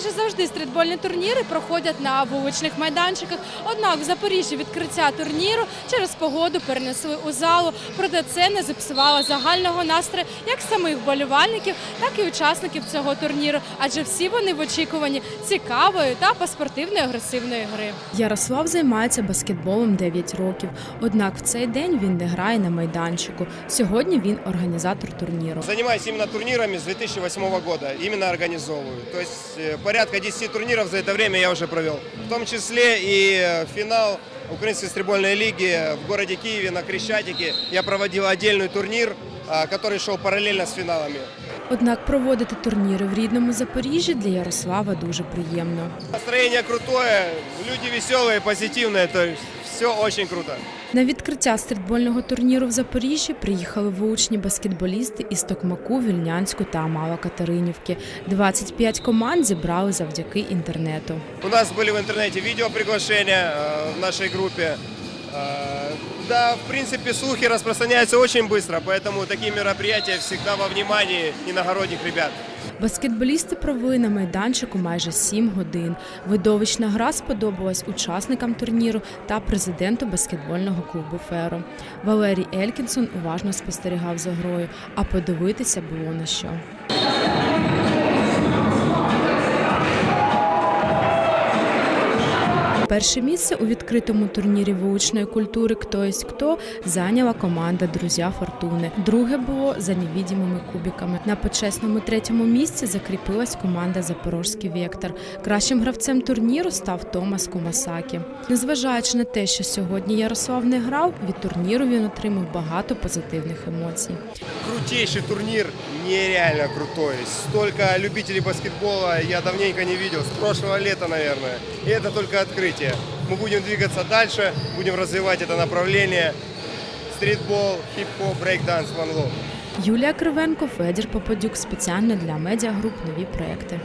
Майже завжди стрітбольні турніри проходять на вуличних майданчиках. Однак в Запоріжжі відкриття турніру через погоду перенесли у залу. Проте це не зіпсувало загального настрою як самих вболівальників, так і учасників цього турніру. Адже всі вони в очікуванні цікавої та поспортивної агресивної гри. Ярослав займається баскетболом 9 років. Однак в цей день він не грає на майданчику. Сьогодні він організатор турніру. Занимаюсь именно турнирами с 2008 года, именно организовываю. То есть э, порядка 10 турниров за это время я уже провел. В том числе и э, финал Украинской стрельбольной лиги в городе Киеве на Крещатике. Я проводил отдельный турнир, а, который шел параллельно с финалами. Однак проводити турніри в рідному Запоріжжі для Ярослава дуже приємно. Настроение крутое, люди веселые, позитивные, то есть все очень круто. На відкриття стрітбольного турніру в Запоріжжі приїхали вучні баскетболісти із Токмаку, Вільнянську та Мало-Катеринівки. 25 команд зібрали завдяки інтернету. У нас були в інтернеті відеоприглашення э, в нашій группе. Э, Да, в принципе, слухи распространяются очень быстро, поэтому такие мероприятия всегда во внимании иногородних ребят. Баскетболісти провели на майданчику майже 7 годин. Видовищна гра сподобалась учасникам турніру та президенту баскетбольного клубу Феро. Валерій Елькінсон уважно спостерігав за грою, а подивитися було на що. Перше місце у відкритому турнірі вуличної культури «Хто єсть хто» зайняла команда Друзя Фортуни. Друге було за невідімими кубиками. На почесному третьому місці закріпилась команда Запорожський Вектор. Кращим гравцем турніру став Томас Кумасакі. Незважаючи на те, що сьогодні Ярослав не грав, від турніру він отримав багато позитивних емоцій. Крутейший турнир, нереально крутой. Столько любителей баскетбола я давненько не видел, с прошлого лета, наверное. И это только открытие. Мы будем двигаться дальше, будем развивать это направление. Стритбол, хип-хоп, брейк-данс, ван Юлія Кривенко, Федір Попадюк спеціально для медіагруп нові проекти.